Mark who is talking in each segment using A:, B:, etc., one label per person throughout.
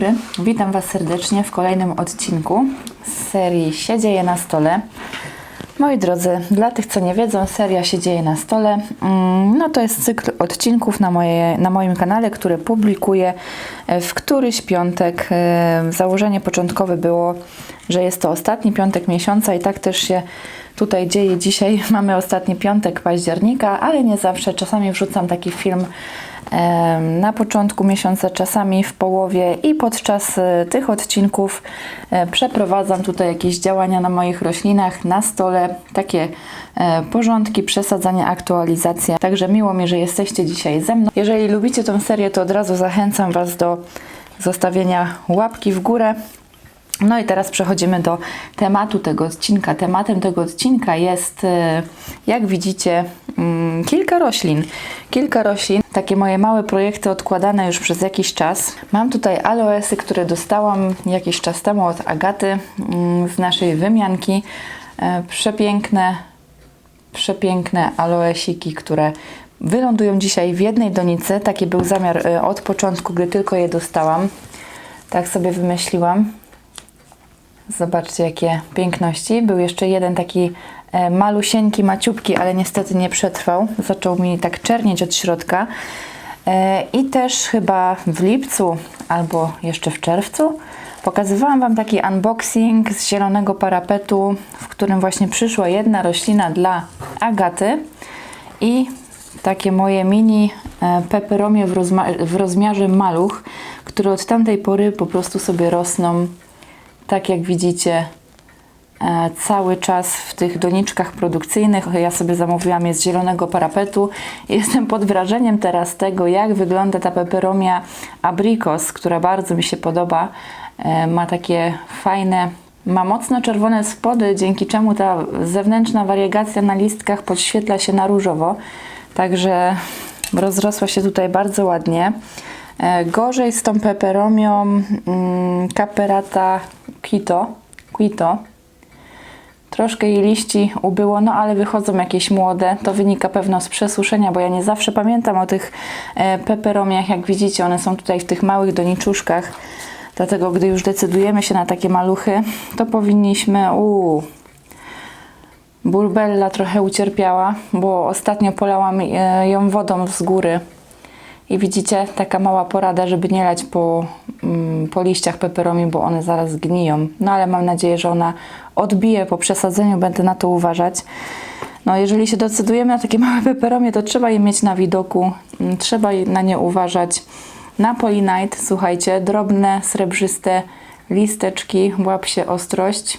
A: dobry, witam Was serdecznie w kolejnym odcinku z serii Się dzieje na stole. Moi drodzy, dla tych co nie wiedzą, seria Się dzieje na stole, mm, no to jest cykl odcinków na, moje, na moim kanale, który publikuję e, w któryś piątek. E, Założenie początkowe było, że jest to ostatni piątek miesiąca i tak też się tutaj dzieje dzisiaj. Mamy ostatni piątek października, ale nie zawsze. Czasami wrzucam taki film na początku miesiąca, czasami w połowie i podczas e, tych odcinków e, przeprowadzam tutaj jakieś działania na moich roślinach, na stole, takie e, porządki, przesadzania, aktualizacja. Także miło mi, że jesteście dzisiaj ze mną. Jeżeli lubicie tę serię, to od razu zachęcam Was do zostawienia łapki w górę. No i teraz przechodzimy do tematu tego odcinka. Tematem tego odcinka jest, e, jak widzicie, mm, kilka roślin. Kilka roślin, takie moje małe projekty odkładane już przez jakiś czas. Mam tutaj aloesy, które dostałam jakiś czas temu od Agaty mm, z naszej wymianki. E, Przepiękne, przepiękne aloesiki, które wylądują dzisiaj w jednej donicy. Taki był zamiar e, od początku, gdy tylko je dostałam. Tak sobie wymyśliłam. Zobaczcie, jakie piękności. Był jeszcze jeden taki e, malusieńki, maciubki, ale niestety nie przetrwał. Zaczął mi tak czernieć od środka. E, I też chyba w lipcu albo jeszcze w czerwcu pokazywałam Wam taki unboxing z zielonego parapetu, w którym właśnie przyszła jedna roślina dla Agaty i takie moje mini e, peperomie w, w rozmiarze maluch, które od tamtej pory po prostu sobie rosną tak jak widzicie, e, cały czas w tych doniczkach produkcyjnych. Ja sobie zamówiłam je z zielonego parapetu. Jestem pod wrażeniem teraz tego, jak wygląda ta peperomia abrikos, która bardzo mi się podoba. E, Ma takie fajne, ma mocno czerwone spody, dzięki czemu ta zewnętrzna wariegacja na listkach podświetla się na różowo. Także rozrosła się tutaj bardzo ładnie. E, Gorzej z tą peperomią mm, Caperata Quito, Quito. Troszkę jej liści ubyło, no ale wychodzą jakieś młode. To wynika pewno z przesuszenia, bo ja nie zawsze pamiętam o tych e, peperomiach. Jak widzicie, one są tutaj w tych małych doniczuszkach. Dlatego, gdy już decydujemy się na takie maluchy, to powinniśmy. Uu, Burbella trochę ucierpiała, bo ostatnio polałam e, ją wodą z góry. I widzicie, taka mała porada, żeby nie lać po, mm, po liściach peperomi, bo one zaraz gniją. No ale mam nadzieję, że ona odbije po przesadzeniu, będę na to uważać. No jeżeli się decydujemy na takie małe peperomie, to trzeba je mieć na widoku, mm, trzeba na nie uważać. Na Polinite, słuchajcie, drobne, srebrzyste listeczki, łap się ostrość.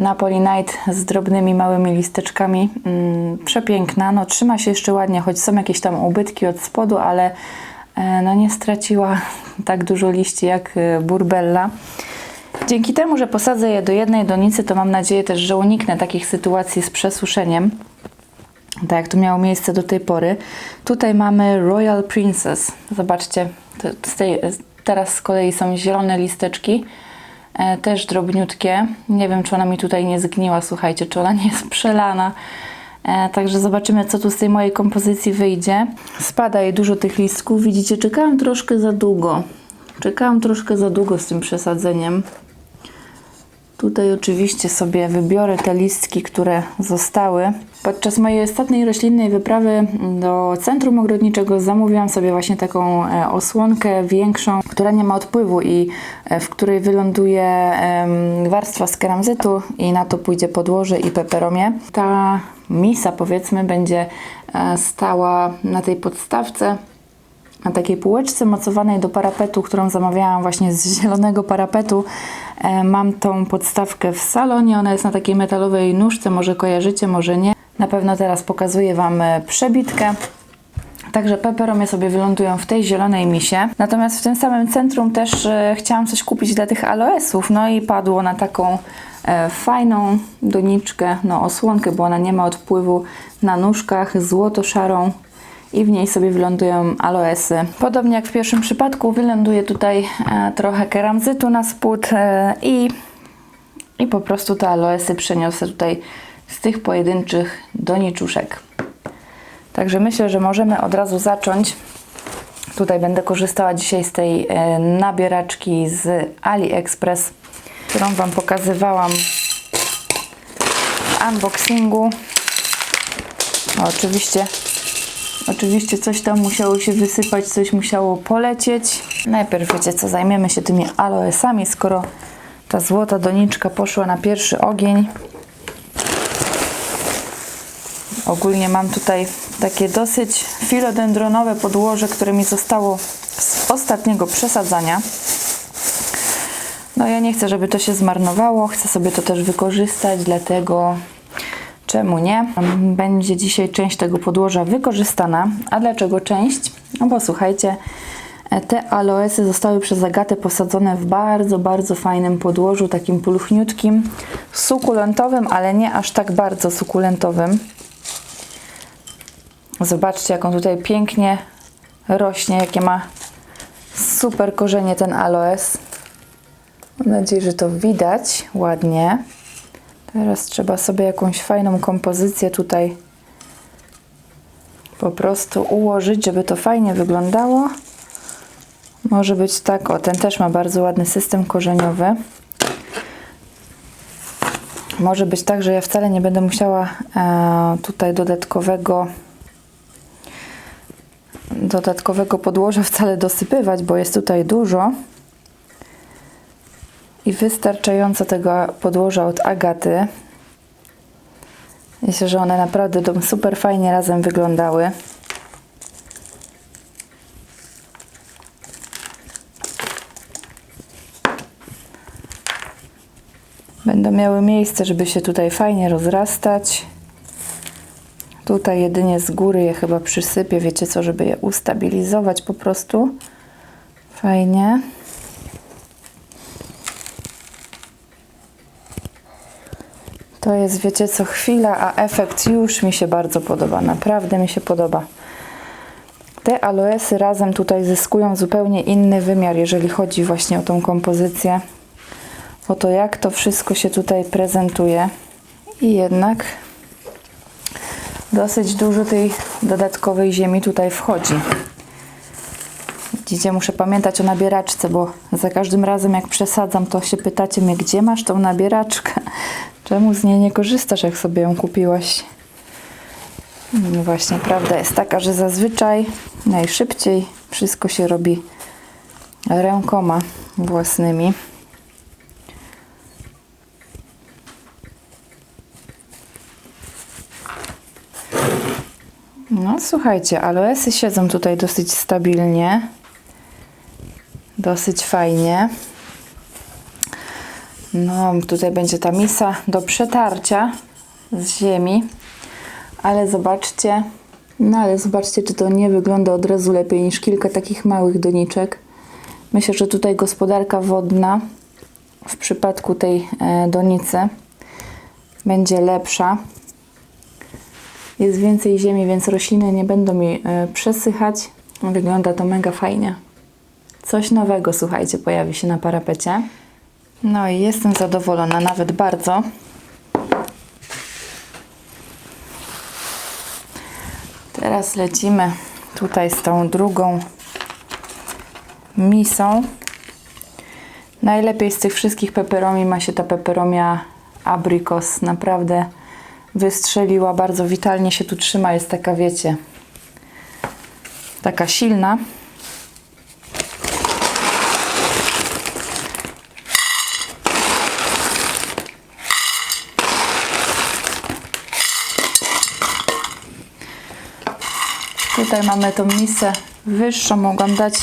A: Napoli Night z drobnymi, małymi listeczkami. Mm, przepiękna. No, trzyma się jeszcze ładnie, choć są jakieś tam ubytki od spodu, ale e, no, nie straciła tak dużo liści jak e, burbella. Dzięki temu, że posadzę je do jednej donicy, to mam nadzieję też, że uniknę takich sytuacji z przesuszeniem. Tak jak to miało miejsce do tej pory. Tutaj mamy Royal Princess. Zobaczcie, tej, teraz z kolei są zielone listeczki. E, też drobniutkie. Nie wiem, czy ona mi tutaj nie zgniła, słuchajcie, czy ona nie jest przelana. E, także zobaczymy, co tu z tej mojej kompozycji wyjdzie. Spada jej dużo tych listków. Widzicie, czekałam troszkę za długo. Czekałam troszkę za długo z tym przesadzeniem. Tutaj oczywiście sobie wybiorę te listki, które zostały. Podczas mojej ostatniej roślinnej wyprawy do centrum ogrodniczego zamówiłam sobie właśnie taką e, osłonkę większą, która nie ma odpływu i e, w której wyląduje warstwa z keramzytu i na to pójdzie podłoże i peperomie. Ta misa powiedzmy będzie e, stała na tej podstawce na takiej półeczce mocowanej do parapetu, którą zamawiałam właśnie z zielonego parapetu. E, Mam tą podstawkę w salonie, ona jest na takiej metalowej nóżce, może kojarzycie, może nie. Na pewno teraz pokazuję Wam e, przebitkę. Także peperomie sobie wylądują w tej zielonej misie. Natomiast w tym samym centrum też e, chciałam coś kupić dla tych aloesów. No i padło na taką fajną doniczkę, no osłonkę, bo ona nie ma odpływu na nóżkach, złoto-szarą i w niej sobie wylądują aloesy. Podobnie jak w pierwszym przypadku wyląduje tutaj e, trochę keramzytu na spód e, i, i po prostu te aloesy przeniosę tutaj z tych pojedynczych doniczuszek. Także myślę, że możemy od razu zacząć. Tutaj będę korzystała dzisiaj z tej e, nabieraczki z AliExpress, którą Wam pokazywałam w unboxingu. Oczywiście, oczywiście coś tam musiało się wysypać, coś musiało polecieć. Najpierw wiecie co, zajmiemy się tymi aloesami, skoro ta złota doniczka poszła na pierwszy ogień. Ogólnie mam tutaj takie dosyć filodendronowe podłoże, które mi zostało z ostatniego przesadzania. No ja nie chcę, żeby to się zmarnowało, chcę sobie to też wykorzystać, dlatego czemu nie? Będzie dzisiaj część tego podłoża wykorzystana. A dlaczego część? No bo słuchajcie, te aloesy zostały przez Agatę posadzone w bardzo, bardzo fajnym podłożu, takim pulchniutkim, sukulentowym, ale nie aż tak bardzo sukulentowym. Zobaczcie, jak on tutaj pięknie rośnie, jakie ma super korzenie ten aloes. Mam nadzieję, że to widać ładnie. Teraz trzeba sobie jakąś fajną kompozycję tutaj po prostu ułożyć, żeby to fajnie wyglądało. Może być tak, o ten też ma bardzo ładny system korzeniowy. Może być tak, że ja wcale nie będę musiała e, tutaj dodatkowego dodatkowego podłoża wcale dosypywać, bo jest tutaj dużo i wystarczająco tego podłoża od Agaty. Myślę, że one naprawdę super fajnie razem wyglądały. Będą miały miejsce, żeby się tutaj fajnie rozrastać. Tutaj jedynie z góry je chyba przysypię, wiecie co, żeby je ustabilizować po prostu. Fajnie. To jest, wiecie co, chwila, a efekt już mi się bardzo podoba. Naprawdę mi się podoba. Te aloesy razem tutaj zyskują zupełnie inny wymiar, jeżeli chodzi właśnie o tą kompozycję. O to, jak to wszystko się tutaj prezentuje. I jednak dosyć dużo tej dodatkowej ziemi tutaj wchodzi. Widzicie, muszę pamiętać o nabieraczce, bo za każdym razem jak przesadzam, to się pytacie mnie, gdzie masz tą nabieraczkę? Czemu z niej nie korzystasz, jak sobie ją kupiłaś? No właśnie, prawda jest taka, że zazwyczaj najszybciej wszystko się robi rękoma własnymi. No słuchajcie, aloesy siedzą tutaj dosyć stabilnie. Dosyć fajnie. No, tutaj będzie ta misa do przetarcia z ziemi. Ale zobaczcie, no ale zobaczcie, czy to nie wygląda od razu lepiej niż kilka takich małych doniczek. Myślę, że tutaj gospodarka wodna w przypadku tej e, donicy będzie lepsza. Jest więcej ziemi, więc rośliny nie będą mi e, przesychać. Wygląda to mega fajnie. Coś nowego, słuchajcie, pojawi się na parapecie. No i jestem zadowolona, nawet bardzo. Teraz lecimy tutaj z tą drugą misą. Najlepiej z tych wszystkich peperomi ma się ta peperomia abrikos. Naprawdę wystrzeliła, bardzo witalnie się tu trzyma. Jest taka, wiecie, taka silna. Tutaj mamy tą misę wyższą, mogłam dać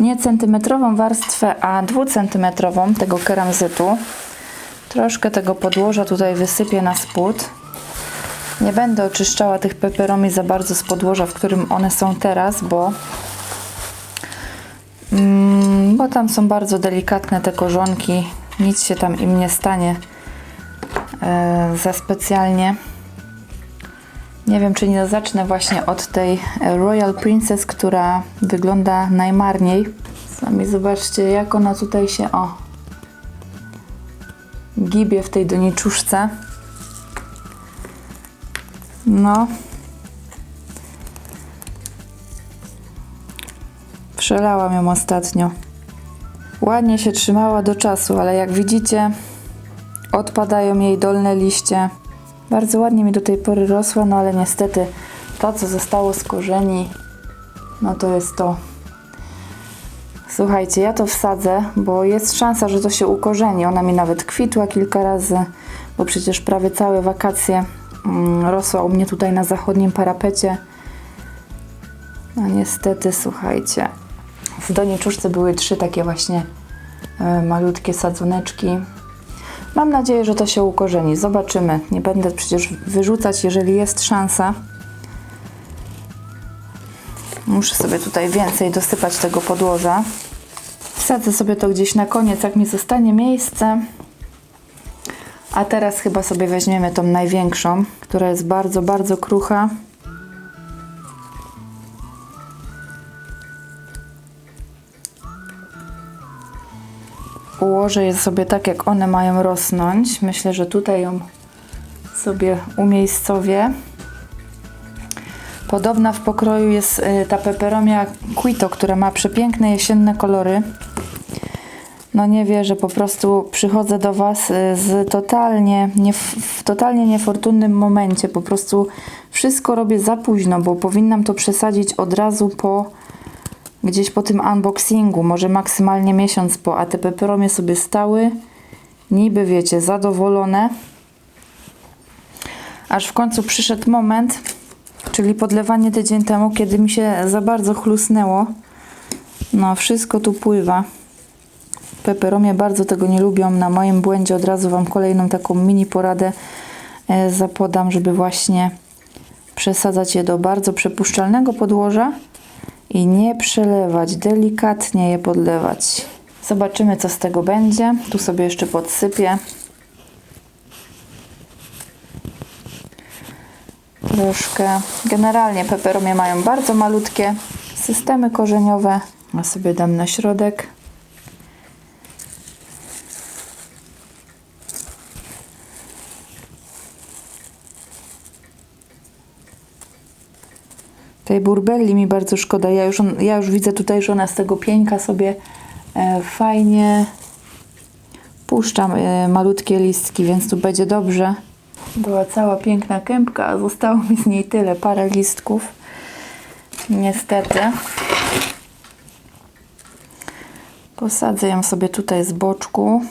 A: nie centymetrową warstwę, a dwucentymetrową tego keramzytu. Troszkę tego podłoża tutaj wysypię na spód. Nie będę oczyszczała tych peperomi za bardzo z podłoża, w którym one są teraz, bo, mm, bo tam są bardzo delikatne te korzonki. Nic się tam im nie stanie e, za specjalnie. Nie wiem, czy nie zacznę właśnie od tej Royal Princess, która wygląda najmarniej. Sami zobaczcie, jak ona tutaj się o gibie w tej doniczuszce. No. Przelałam ją ostatnio. Ładnie się trzymała do czasu, ale jak widzicie, odpadają jej dolne liście. Bardzo ładnie mi do tej pory rosła, no ale niestety to, co zostało z korzeni, no to jest to. Słuchajcie, ja to wsadzę, bo jest szansa, że to się ukorzeni. Ona mi nawet kwitła kilka razy, bo przecież prawie całe wakacje mm, rosła u mnie tutaj na zachodnim parapecie. No niestety, słuchajcie, w donieczuszce były trzy takie właśnie e, malutkie sadzoneczki. Mam nadzieję, że to się ukorzeni. Zobaczymy. Nie będę przecież wyrzucać, jeżeli jest szansa. Muszę sobie tutaj więcej dosypać tego podłoża. Wsadzę sobie to gdzieś na koniec, jak mi zostanie miejsce. A teraz chyba sobie weźmiemy tą największą, która jest bardzo, bardzo krucha. Ułożę je sobie tak, jak one mają rosnąć. Myślę, że tutaj ją sobie umiejscowię. Podobna w pokroju jest y, ta peperomia Quito, która ma przepiękne jesienne kolory. No nie wierzę, po prostu przychodzę do Was y, z totalnie, nie, w totalnie niefortunnym momencie. Po prostu wszystko robię za późno, bo powinnam to przesadzić od razu po gdzieś po tym unboxingu, może maksymalnie miesiąc po, a te peperomie sobie stały, niby wiecie, zadowolone. Aż w końcu przyszedł moment, czyli podlewanie tydzień temu, kiedy mi się za bardzo chlusnęło. No, wszystko tu pływa. Peperomie bardzo tego nie lubią. Na moim błędzie od razu Wam kolejną taką mini poradę e, zapodam, żeby właśnie przesadzać je do bardzo przepuszczalnego podłoża i nie przelewać, delikatnie je podlewać. Zobaczymy, co z tego będzie. Tu sobie jeszcze podsypię. Troszkę. Generalnie peperomie mają bardzo malutkie systemy korzeniowe. Ja sobie dam na środek. Tej burbelli mi bardzo szkoda. Ja już, ja już widzę tutaj, że ona z tego pieńka sobie e, fajnie puszczam e, malutkie listki, więc tu będzie dobrze. Była cała piękna kępka, a zostało mi z niej tyle, parę listków. Niestety. Posadzę ją sobie tutaj z boczku,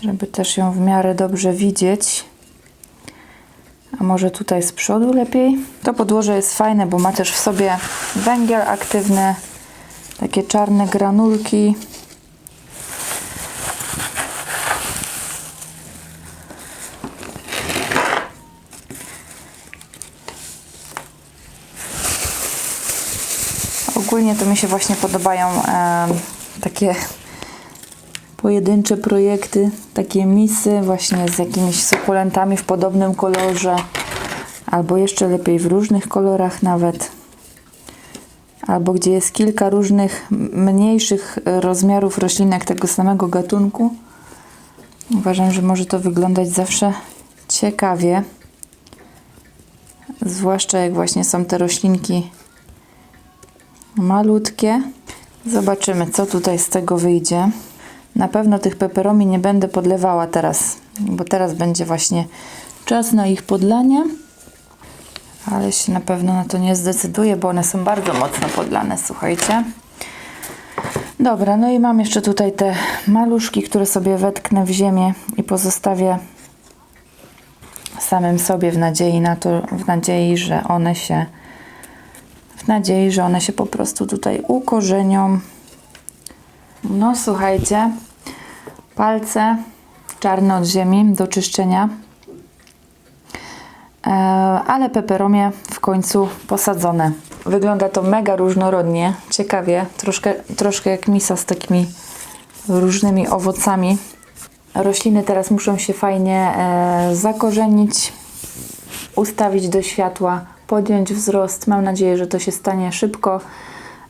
A: żeby też ją w miarę dobrze widzieć. A może tutaj z przodu lepiej? To podłoże jest fajne, bo ma też w sobie węgiel aktywny, takie czarne granulki. Ogólnie to mi się właśnie podobają e, takie pojedyncze projekty, takie misy właśnie z jakimiś sukulentami w podobnym kolorze, albo jeszcze lepiej w różnych kolorach nawet, albo gdzie jest kilka różnych mniejszych rozmiarów roślinek tego samego gatunku. Uważam, że może to wyglądać zawsze ciekawie, zwłaszcza jak właśnie są te roślinki malutkie. Zobaczymy, co tutaj z tego wyjdzie. Na pewno tych peperomi nie będę podlewała teraz, bo teraz będzie właśnie czas na ich podlanie. Ale się na pewno na to nie zdecyduję, bo one są bardzo mocno podlane, słuchajcie. Dobra, no i mam jeszcze tutaj te maluszki, które sobie wetknę w ziemię i pozostawię samym sobie w nadziei na to, w nadziei, że one się w nadziei, że one się po prostu tutaj ukorzenią. No słuchajcie, palce czarne od ziemi do czyszczenia. E, ale peperomie w końcu posadzone. Wygląda to mega różnorodnie, ciekawie, troszkę, troszkę jak misa z takimi różnymi owocami. Rośliny teraz muszą się fajnie e, zakorzenić, ustawić do światła, podjąć wzrost. Mam nadzieję, że to się stanie szybko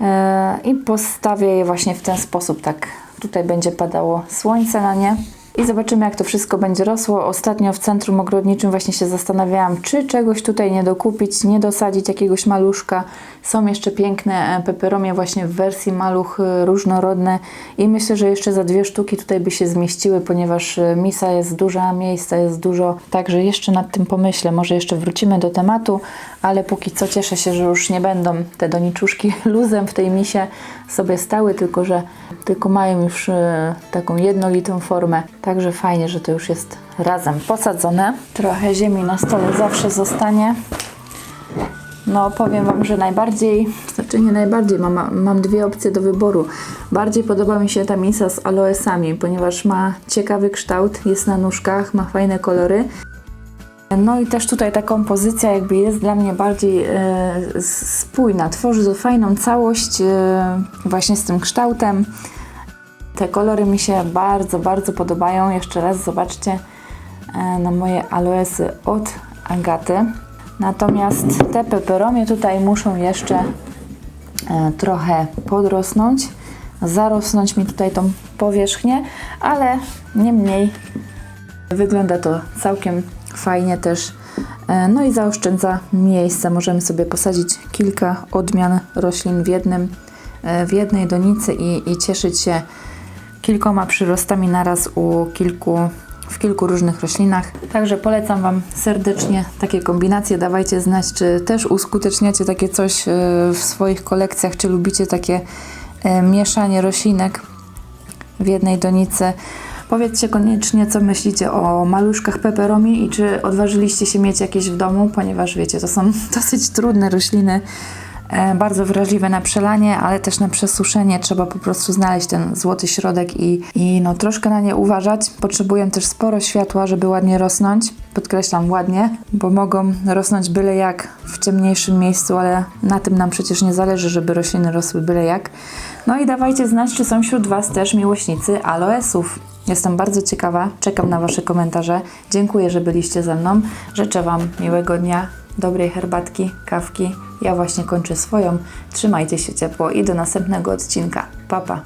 A: e, i postawię je właśnie w ten sposób. Tak, tutaj będzie padało słońce na nie. I zobaczymy jak to wszystko będzie rosło. Ostatnio w centrum ogrodniczym właśnie się zastanawiałam, czy czegoś tutaj nie dokupić, nie dosadzić jakiegoś maluszka. Są jeszcze piękne e, peperomie właśnie w wersji maluch e, różnorodne i myślę, że jeszcze za dwie sztuki tutaj by się zmieściły, ponieważ e, misa jest duża, miejsca jest dużo, także jeszcze nad tym pomyślę. Może jeszcze wrócimy do tematu, ale póki co cieszę się, że już nie będą te doniczuszki luzem w tej misie sobie stały, tylko że tylko mają już taką jednolitą formę. Także fajnie, że to już jest razem posadzone. Trochę ziemi na stole zawsze zostanie. No, powiem Wam, że najbardziej, znaczy nie najbardziej, mam, mam dwie opcje do wyboru. Bardziej podoba mi się ta misa z aloesami, ponieważ ma ciekawy kształt, jest na nóżkach, ma fajne kolory. No i też tutaj ta kompozycja jakby jest dla mnie bardziej e, spójna, tworzy to fajną całość e, właśnie z tym kształtem. Te kolory mi się bardzo, bardzo podobają. Jeszcze raz zobaczcie e, na moje aloesy od Agaty. Natomiast te peperomie tutaj muszą jeszcze e, trochę podrosnąć, zarosnąć mi tutaj tą powierzchnię, ale niemniej wygląda to całkiem fajnie też. E, No i zaoszczędza miejsca. Możemy sobie posadzić kilka odmian roślin w, jednym, w jednej donicy i, i cieszyć się kilkoma przyrostami naraz u kilku, w kilku różnych roślinach. Także polecam Wam serdecznie takie kombinacje. Dawajcie znać, czy też uskuteczniacie takie coś e, w swoich kolekcjach, czy lubicie takie e, mieszanie roślinek w jednej donicy. Powiedzcie koniecznie, co myślicie o maluszkach peperomi i czy odważyliście się mieć jakieś w domu, ponieważ wiecie, to są dosyć trudne rośliny, bardzo wrażliwe na przelanie, ale też na przesuszenie. Trzeba po prostu znaleźć ten złoty środek i, i no, troszkę na nie uważać. Potrzebują też sporo światła, żeby ładnie rosnąć. Podkreślam ładnie, bo mogą rosnąć byle jak w ciemniejszym miejscu, ale na tym nam przecież nie zależy, żeby rośliny rosły byle jak. No i dawajcie znać, czy są wśród Was też miłośnicy aloesów. Jestem bardzo ciekawa, czekam na Wasze komentarze. Dziękuję, że byliście ze mną. Życzę Wam miłego dnia, dobrej herbatki, kawki. Ja właśnie kończę swoją. Trzymajcie się ciepło i do następnego odcinka. Pa, pa.